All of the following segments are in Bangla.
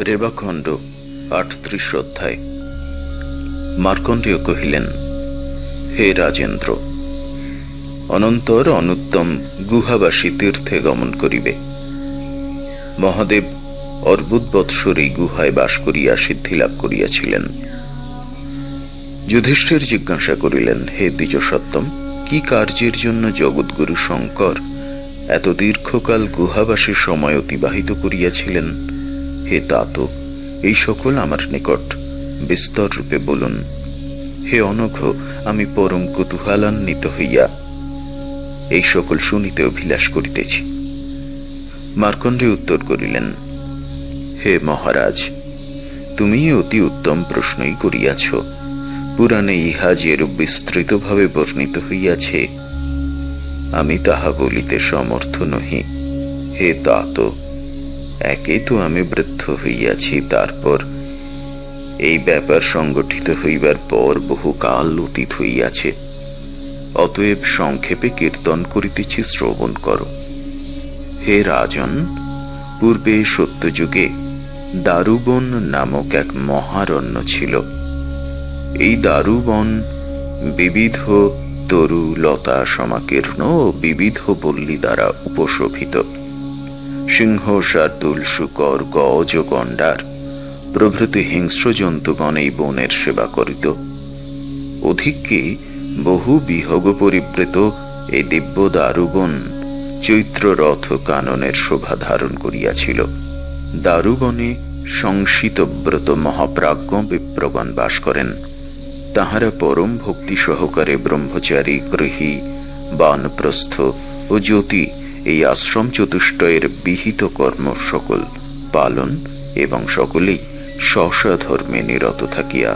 রেবাখণ্ড, আটত্রিশ অধ্যায়। মার্কণ্ডেয় কহিলেন, হে রাজেন্দ্র, অনন্তর অনুত্তম গুহাবাসী তীর্থে গমন করিবে। মহাদেব অর্বুদ বৎসর এই গুহায় বাস করিয়া সিদ্ধিলাভ করিয়াছিলেন। যুধিষ্ঠির জিজ্ঞাসা করিলেন, হে দ্বিজ সত্যম কি কার্যের জন্য জগৎগুরু শঙ্কর এত দীর্ঘকাল গুহাবাসী সময় অতিবাহিত করিয়াছিলেন? হে তাত এই সকল আমার নিকট বিস্তর রূপে বলুন। হে অনঘ, আমি পরম কুতূহলান্বিত হইয়া এই সকল শুনিতে অভিলাষ করিতেছি। মার্কণ্ডে উত্তর করিলেন, হে মহারাজ তুমি অতি উত্তম প্রশ্নই করিয়াছ। পুরাণে ইহা যেরূপ বিস্তৃতভাবে বর্ণিত হইয়াছে, আমি তাহা বলিতে সমর্থ নহি। হে তাত একে তো আমি বৃদ্ধ হইয়াছি। তারপর এই ব্যাপার সংগঠিত হইবার পর বহু কাল অতীত হইয়াছে। অতএব সংক্ষেপে কীর্তন করিতেছি, শ্রবণ কর। হে রাজন, পূর্বে সত্যযুগে দারুবন নামক এক মহারণ্য ছিল। এই দারুবন বিবিধ তরু লতা সমাকীর্ণ ও বিবিধ পল্লী দ্বারা উপশোভিত। সিংহ শার্দুল শুকর গজ গণ্ডার, প্রভৃতি হিংস্র জন্তুগণ এই বনের সেবা করিত। অধিককে বহু বিহগ পরিবৃত এই দিব্য দারুবন চৈত্র রথ কাননের শোভা ধারণ করিয়াছিল। দারুবনে সংসিতব্রত মহাপ্রাজ্ঞ বিপ্রগণ বাস করেন। তাহারা পরম ভক্তি সহকারে ব্রহ্মচারী, গৃহী, বানপ্রস্থ ও জ্যোতি এই আশ্রম চতুষ্টয়ের বিহিত কর্ম সকল পালন এবং সকলেই স্বসা ধর্মে নিরত থাকিয়া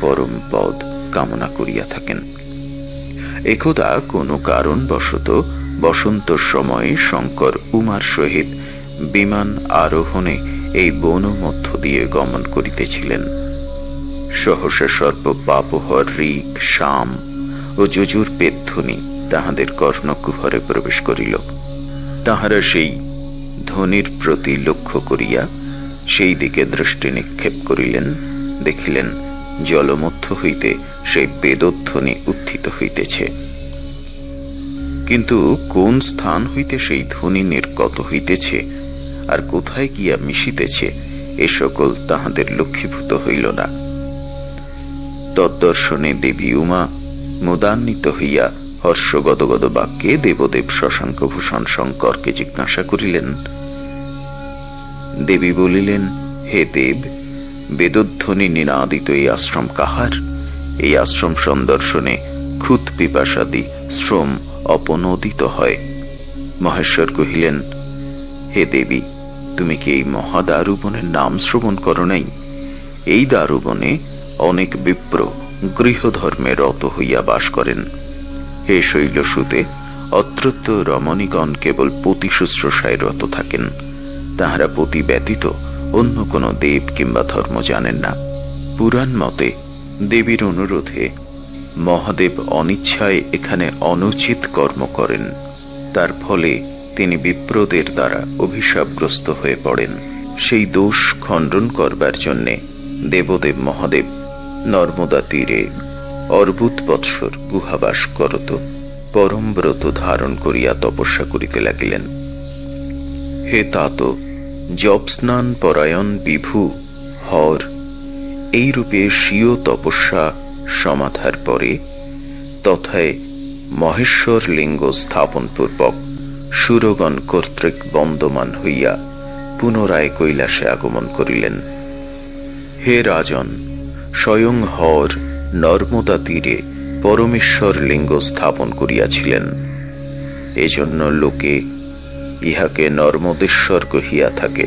পরম পদ কামনা করিয়া থাকেন। একদা কোনো কারণবশত বসন্তর সময়ে শঙ্কর উমার সহিত বিমান আরোহণে এই বন মধ্য দিয়ে গমন করিতেছিলেন। সহসা সর্ব পাপহর ঋক, শাম ও যজুর পেধ্বনি তাহাদের কর্ণকুহরে প্রবেশ করিল। তাহারা সেই ধ্বনির প্রতি লক্ষ্য করিয়া সেই দিকে দৃষ্টি নিক্ষেপ করিলেন, দেখিলেন জলমধ্য হইতে সেই বেদধ্বনি উত্থিত হইতেছে। কিন্তু কোন স্থান হইতে সেই ধ্বনি নির্গত হইতেছে, আর কোথায় গিয়া মিশিতেছে, এ সকল তাহাদের লক্ষ্মীভূত হইল না। তদ্দর্শনে দেবী উমা মুদান্বিত হইয়া হর্ষগদগদ বাক্যে দেবদেব শশাঙ্কভূষণ শঙ্করকে জিজ্ঞাসা করিলেন, দেবী বলিলেন, হে দেব, বেদধ্বনি নিনাদিত এই আশ্রম কাহার? এই আশ্রম সন্দর্শনে ক্ষুত পিপাসাদি শ্রম অপনোদিত হয়। মহেশ্বর কহিলেন, হে দেবী, তুমি কি এই মহাদারুবনের নাম শ্রবণ করো নাই? এই দারুবনে অনেক বিপ্র গৃহধর্মে রত হইয়া বাস করেন। হে শৈলসুতে, অত্রত্য রমণীগণ কেবল পতি শুশ্রূষায় রত থাকেন। তাহারা পতি ব্যতীত অন্য কোনো দেব কিংবা ধর্ম জানেন না। পুরাণ মতে দেবীর অনুরোধে মহাদেব অনিচ্ছায় এখানে অনুচিত কর্ম করেন। তার ফলে তিনি বিপ্রদের দ্বারা অভিশাপগ্রস্ত হয়ে পড়েন। সেই দোষ খণ্ডন করবার জন্যে দেবদেব মহাদেব নর্মদা তীরে অর্বুত বৎসর গুহাবাস করত, পরম ব্রত ধারণ করিয়া তপস্যা করিতে লাগিলেন। হে তাত জপ স্নান পরায়ণ বিভু, হর এই রূপে স্বীয় তপস্যা সমাধার পরে তথায় মহেশ্বর লিঙ্গ স্থাপন পূর্বক সুরগণ কর্তৃক বন্দমান হইয়া পুনরায় কৈলাসে আগমন করিলেন। হে রাজন, স্বয়ং হর নর্মদা তীরে পরমেশ্বর লিঙ্গ স্থাপন করিয়াছিলেন। এজন্য লোকে ইহাকে নর্মদেশ্বর কহিয়া থাকে।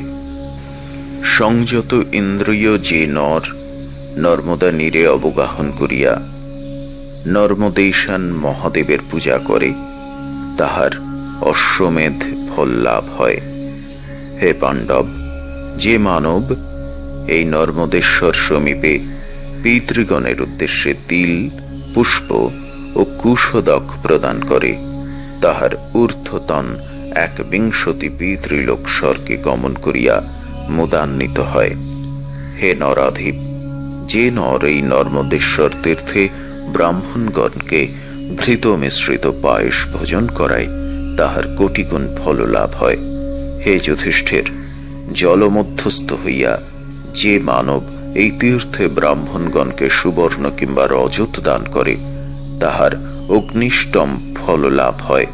সংযত ইন্দ্রিয় যে নর নর্মদা নীরে অবগাহন করিয়া নর্মদেশান মহাদেবের পূজা করে, তাহার অশ্বমেধ ফল লাভ হয়। হে পাণ্ডব, যে মানব এই নর্মদেশ্বর সমীপে পিতৃগণের উদ্দেশ্যে তিল, পুষ্প ও কুশদক প্রদান করে। তাহার ঊর্ধ্বতন এক বিংশতি পিতৃলোক স্বর্গে গমন করিয়া মুদান্বিত হয়। হে নরাধীপ, যে নর এই নর্মদেশ্বর তীর্থে ব্রাহ্মণগণকে ঘৃত মিশ্রিত পায়েস ভোজন করায়, তাহার কোটিগুণ ফল লাভ হয়। হে যুধিষ্ঠির, জলমধ্যস্থ হইয়া যে মানব এই তীর্থে ব্রাহ্মণগণকে সুবর্ণ কিংবা রজত দান করে তাহার অগ্নিষ্টম ফল লাভ হয়।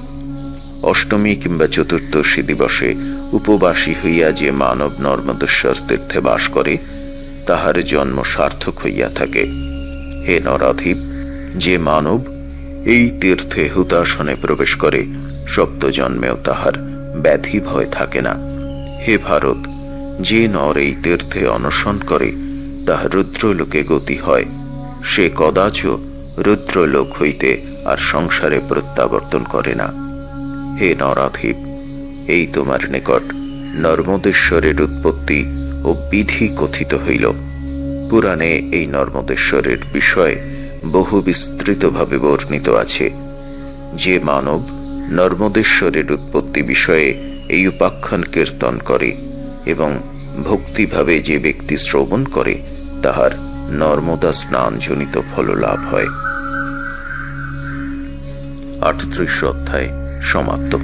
অষ্টমী কিংবা চতুর্দশী দিবসে উপবাসী হইয়া যে মানব নর্মদেশ্বর তীর্থে বাস করে, তাহার জন্ম সার্থক হইয়া থাকে। হে নরাধীপ, যে মানব এই তীর্থে হুতাসনে প্রবেশ করে, সপ্ত জন্মেও তাহার ব্যাধি ভয় থাকে না। হে ভারত, যে নর এই তীর্থে অনশন করে তাহার রুদ্রলোকে গতি হয়। সে কদাচ রুদ্রলোক হইতে আর সংসারে প্রত্যাবর্তন করে না। হে নরাধীপ, এই তোমার নিকট নর্মদেশ্বরের উৎপত্তি ও বিধি কথিত হইল। পুরাণে এই নর্মদেশ্বরের বিষয় বহু বিস্তৃতভাবে বর্ণিত আছে। যে মানব নর্মদেশ্বরের উৎপত্তি বিষয়ে এই উপাখ্যান কীর্তন করে এবং ভক্তিভাবে যে ব্যক্তি শ্রবণ করে তাহার নর্মদা স্নানজনিত ফল লাভ হয়। আটত্রিশ অধ্যায় সমাপ্ত।